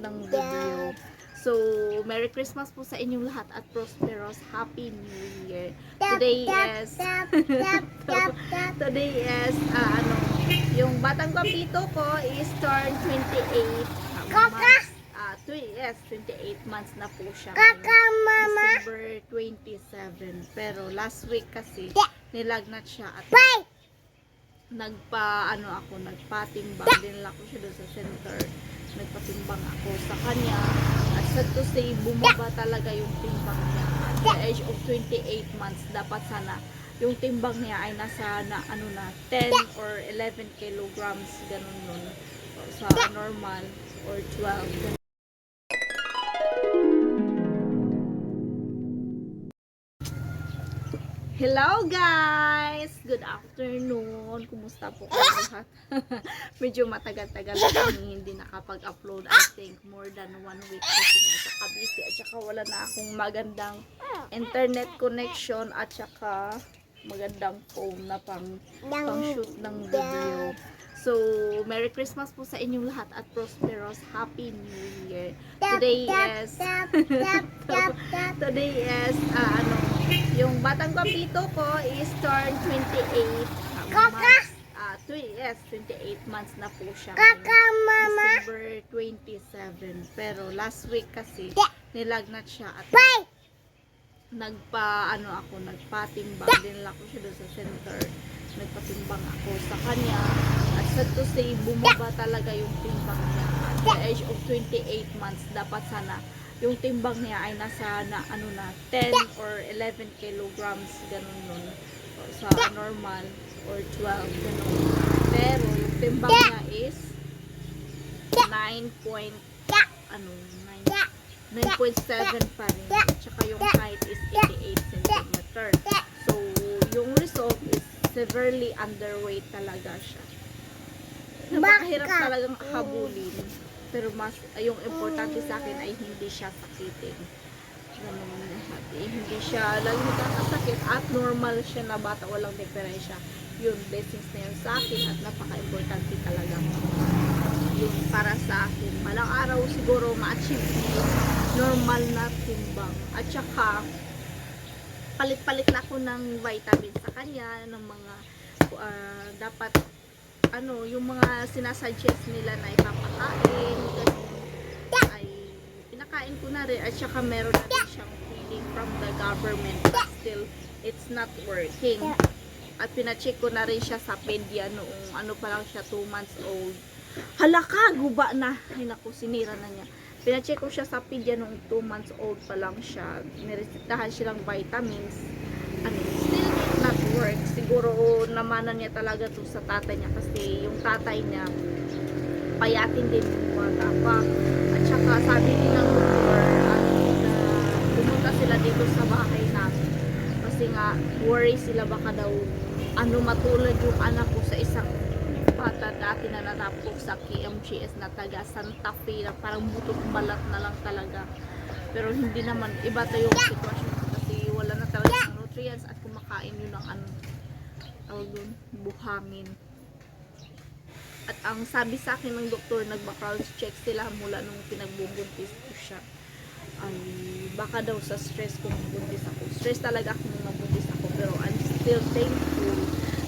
ng video. So, Merry Christmas po sa inyong lahat at prosperous Happy New Year. Today is Today is uh, ano, yung batang papito ko is turn 28 uh, months. Uh, tw- yes, 28 months na po siya. ngayon. December 27. Pero last week kasi nilagnat siya at nagpa ano ako nagpatimbang din ako siya doon sa center nagpatimbang ako sa kanya. At sad to say bumaba talaga yung timbang niya. At the age of 28 months dapat sana yung timbang niya ay nasa na ano na 10 or 11 kilograms ganun nun. Sa normal or 12 Hello guys! Good afternoon! Kumusta po kayo lahat? Medyo matagal-tagal na kami hindi nakapag-upload. I think more than one week kasi nasa at saka wala na akong magandang internet connection at saka magandang phone na pang, pang shoot ng video. So, Merry Christmas po sa inyong lahat at prosperous Happy New Year. Today is Today is uh, ano, yung batang papito ko is turn 28 uh, months. Uh, yes, 28 months na po siya. ngayon. December 27. Pero last week kasi nilagnat siya at nagpa ano ako nagpatimbang din ako siya doon sa center. Nagpatimbang ako sa kanya. At sad to say bumaba talaga yung timbang niya. At the age of 28 months dapat sana yung timbang niya ay nasa na ano na 10 or 11 kilograms ganun nun sa normal or 12 ganun pero yung timbang niya is 9 point ano 9 9.7 pa rin. At saka yung height is 88 cm. So, yung result is severely underweight talaga siya. Napakahirap talagang habulin. Pero mas, yung importante sa akin ay hindi siya sakitin. Ganun. Eh, hindi siya lagi nagkakasakit at normal siya na bata, walang diferensya. Yun, blessings na yun sa akin at napaka-importante talaga yun para sa akin. Malang araw siguro ma-achieve yung normal na timbang. At saka, palit-palit na ako ng vitamin sa kanya, ng mga ah, dapat ano, yung mga sinasuggest nila na ipapakain, ay pinakain ko na rin. At saka meron na rin siyang feeding from the government but still, it's not working. At pinacheck ko na rin siya sa pedia noong ano pa lang siya 2 months old. Halaka, guba na. Ay naku, sinira na niya. Pinacheck ko siya sa pedia noong 2 months old pa lang siya. Niresitahan silang vitamins. Ano, still work. Siguro namanan niya talaga to sa tatay niya kasi yung tatay niya payatin din yung bata pa. At saka sabi din ng doktor at na pumunta sila dito sa bahay namin. Kasi nga worry sila baka daw ano matulad yung anak ko sa isang bata dati na natapok sa KMGS na taga Santa Fe na parang butot balat na lang talaga. Pero hindi naman, iba to yung sitwasyon kasi wala na talaga nutrients at kumakain yun ng ano, tawag dun, buhangin. At ang sabi sa akin ng doktor, nag-background check sila mula nung pinagbubuntis ko siya. Ay, baka daw sa stress kung buntis ako. Stress talaga ako nung nabuntis ako. Pero I'm still thankful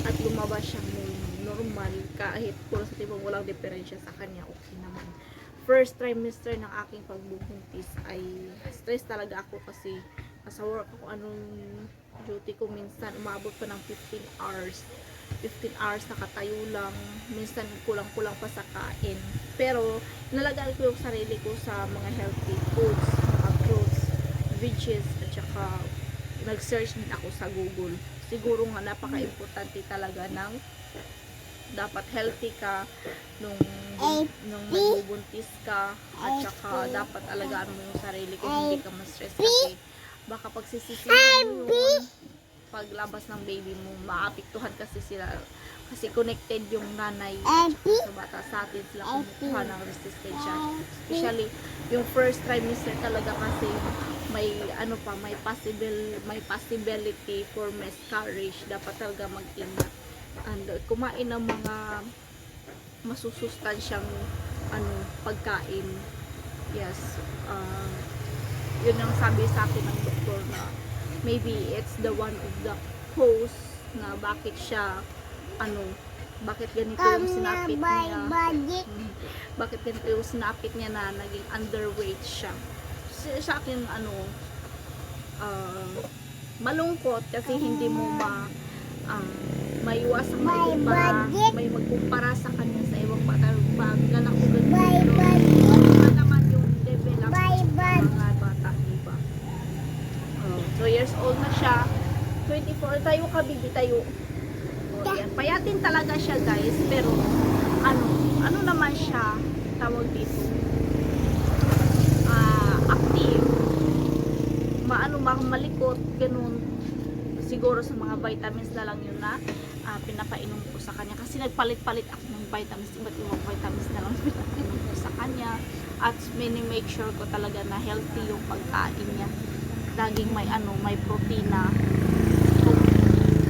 at lumabas siyang normal. Kahit puro sa tibong walang diferensya sa kanya, okay naman. First trimester ng aking pagbubuntis ay stress talaga ako kasi nasa work ako anong duty ko minsan umabot pa ng 15 hours. 15 hours nakatayo lang. Minsan kulang-kulang pa sa kain. Pero nalagaan ko yung sarili ko sa mga healthy foods mga fruits veggies at saka nag-search din ako sa google. Siguro nga napaka-importante talaga ng dapat healthy ka nung nung nagbubuntis ka at saka dapat alagaan mo yung sarili ko hindi ka ma-stress kasi baka pagsisisihan mo yun paglabas ng baby mo maapektuhan kasi sila. Kasi connected yung nanay sa bata. Sa atin sila kumukuha ng resistensya. Especially yung first trimester talaga kasi may ano pa may possible may possibility for miscarriage. Dapat talaga mag-ingat. And uh, kumain ng mga masusustansyang ano pagkain. Yes. Uh, yun ang sabi sa akin ng doktor na maybe it's the one of the cause na bakit siya ano bakit ganito yung sinapit niya. Mm. bakit ganito yung sinapit niya na naging underweight siya. Sa, sa akin ano ah, malungkot kasi hindi mo ma um, maiwasan may iba may magkumpara sa kanya sa ibang bata pag ganak ko ganito iba naman yung development ng mga bata iba oh, 2 years old na siya. 24 tayo ka bibi tayo. Oh, yan. payatin talaga siya guys. Pero ano ano naman siya tawag dito? Ah active. Maano ma- malikot ganun. Siguro sa mga vitamins na lang yun na ah, pinapainom ko sa kanya. Kasi nagpalit-palit ako ng vitamins. Iba't ibang vitamins na lang pinapainom ko sa kanya. At mini-make sure ko talaga na healthy yung pagkain niya laging may ano may protina. Kung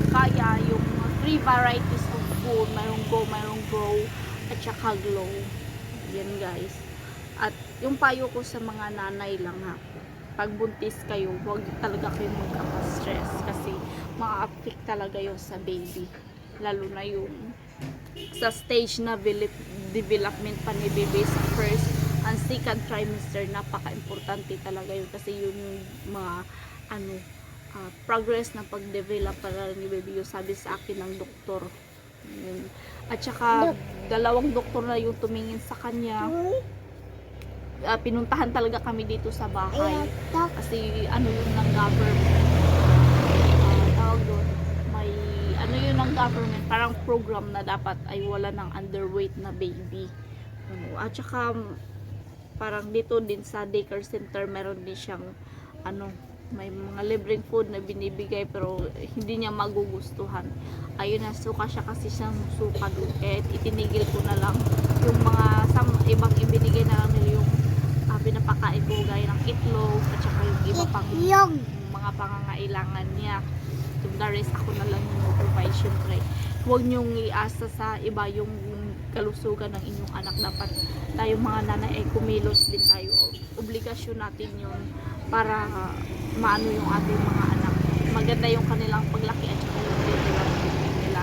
kaya yung three varieties of food mayroong go mayroong grow at saka glow. Yan guys. At yung payo ko sa mga nanay lang ha. Pag buntis kayo, huwag talaga kayong magkaka-stress kasi ma-affect talaga yung sa baby. Lalo na yung sa stage na develop- development pa ni baby sa first and second trimester, napaka-importante talaga yun kasi yun yung mga ano, ah, progress ng pag-develop para ni baby yung sabi sa akin ng doktor. Yun. At saka, dalawang doktor na yung tumingin sa kanya. Ah, pinuntahan talaga kami dito sa bahay kasi ano yun ng government ah, tawag doon may ano yun ng government parang program na dapat ay wala ng underweight na baby at saka parang dito din sa daycare center meron din siyang ano may mga libreng food na binibigay pero hindi niya magugustuhan ayun na suka siya kasi siyang suka doon kaya itinigil ko na lang yung mga sam, ibang ibinigay na lang nila yung ah, pinapakain ko gaya ng itlog at saka yung iba pang Itlog. mga pangangailangan niya. Yung the rest ako na lang yung provide syempre. Huwag niyong iasa sa iba yung kalusugan ng inyong anak. Dapat tayo mga nanay ay kumilos din tayo. Obligasyon natin yun para ah, maano yung ating mga anak. Maganda yung kanilang paglaki at saka yung nila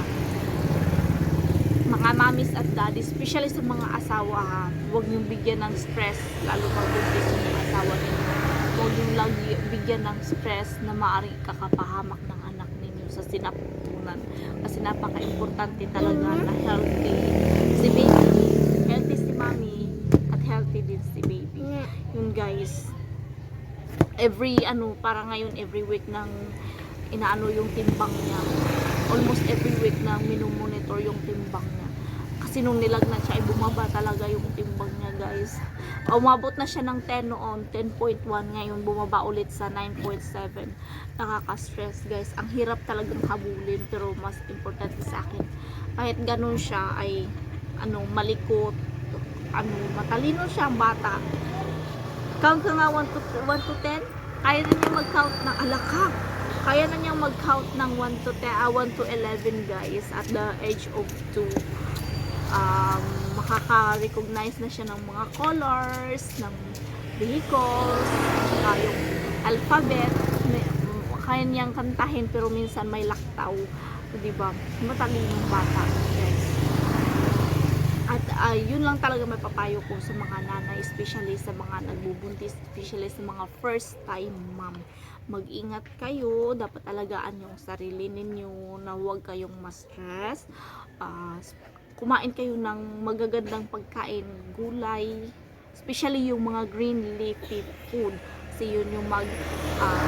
mga mamis at daddy, especially sa mga asawa ha, huwag niyong bigyan ng stress, lalo pag buntis yung asawa ninyo. Huwag niyong lagi bigyan ng stress na maaaring kakapahamak ng anak sa sinapupunan. Kasi napaka-importante talaga na healthy si baby, healthy si mommy, at healthy din si baby. Yun guys, every ano, para ngayon every week ng inaano yung timbang niya. Almost every week na minumonitor yung timbang niya. Kasi nung nilagnan siya, ay bumaba talaga yung timbang niya guys. Umabot na siya ng 10 noon, 10.1 ngayon, bumaba ulit sa 9.7. Nakaka-stress guys. Ang hirap talagang habulin, pero mas importante sa akin. Kahit ganun siya, ay ano, malikot, ano, matalino siya ang bata. Count ka nga 1 to, 1 to 10. Kaya na niya mag-count ng alaka. Kaya na niyang mag-count ng 1 to 10, ah, 1 to 11 guys at the age of 2. Um, makaka-recognize na siya ng mga colors, ng vehicles, saka yung alphabet. Kaya niyang kantahin pero minsan may laktaw. Di ba? Matalinong bata guys. At ah, yun lang talaga may papayo ko sa mga nanay, especially sa mga nagbubuntis, especially sa mga first time mom. Mag-ingat kayo, dapat alagaan yung sarili ninyo na huwag kayong ma-stress. Ah, kumain kayo ng magagandang pagkain, gulay, especially yung mga green leafy food. Kasi yun yung mag ah,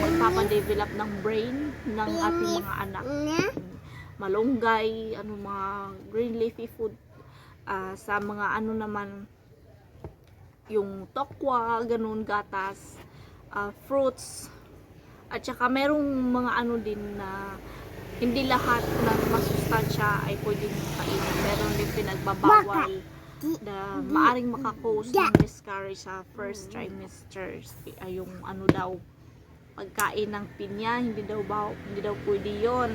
magpapadevelop ng brain ng ating mga anak. Malunggay, ano mga green leafy food. Ah, sa mga ano naman yung tokwa, ganun gatas, ah, fruits. At saka merong mga ano din na hindi lahat ng masustansya ay pwedeng kainin. Meron din pinagbabawal na maaring makakause ng miscarriage sa first trimester. Ay, yung ano daw, pagkain ng pinya, hindi daw ba, hindi daw pwede yon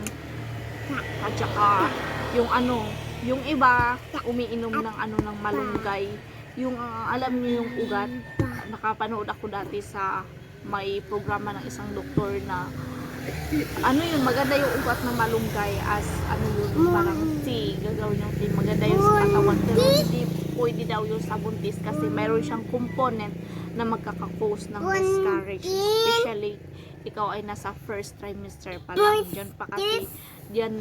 at saka yung ano yung iba umiinom ng ano ng malunggay yung ah, alam niyo yung ugat, nakapanood ako dati sa may programa ng isang doktor na ano yun, maganda yung ugat ng malunggay as ano yun, parang tea, gagawin yung tea, maganda yun sa katawan. Pero hindi pwede daw yun sa buntis kasi mayroon siyang component na magkakakose ng miscarriage especially ikaw ay nasa first trimester pa lang. Dyan pa kasi dyan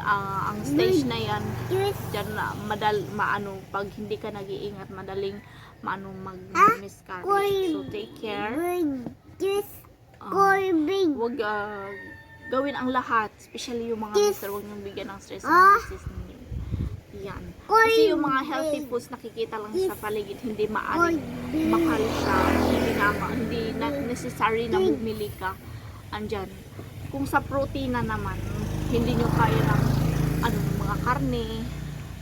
ah, ang stage na yan dyan na madal maano pag hindi ka nag-iingat madaling maano mag miscarriage so take care Ah, wag ah, gawin ang lahat, especially yung mga mister, wag niyong bigyan ng stress ang misis ninyo. Yan. Kasi yung mga healthy foods nakikita lang sa paligid, hindi maaring mahal siya, hindi na, hindi na necessary na bumili ka. Andyan. Kung sa protein na naman, hindi nyo kaya ng ano, mga karne,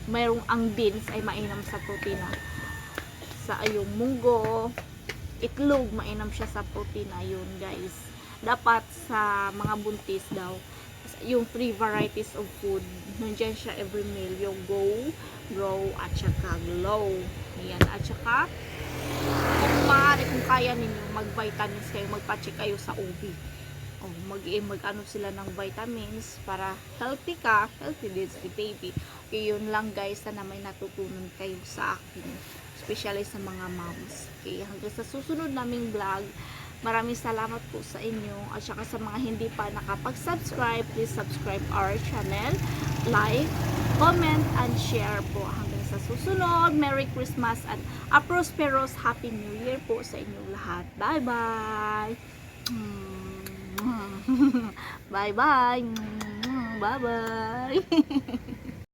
mayroong ang beans ay mainam sa protina. Sa ayong munggo, itlog, mainam siya sa protina yun guys. Dapat sa mga buntis daw, yung three varieties of food, nandiyan siya every meal, yung go, grow, at saka glow. Yan, at saka, kung maaari, kung kaya ninyo, mag-vitamins kayo, magpa-check kayo sa OB. Oh, mag mag ano sila ng vitamins para healthy ka, healthy din si baby. Okay, yun lang guys, sana may natutunan kayo sa akin. Especially sa mga moms. Okay, hanggang sa susunod naming vlog, maraming salamat po sa inyo. At saka sa mga hindi pa nakapag-subscribe, please subscribe our channel, like, comment, and share po. Hanggang sa susunod, Merry Christmas and a prosperous Happy New Year po sa inyong lahat. Bye-bye! Bye-bye! Bye-bye!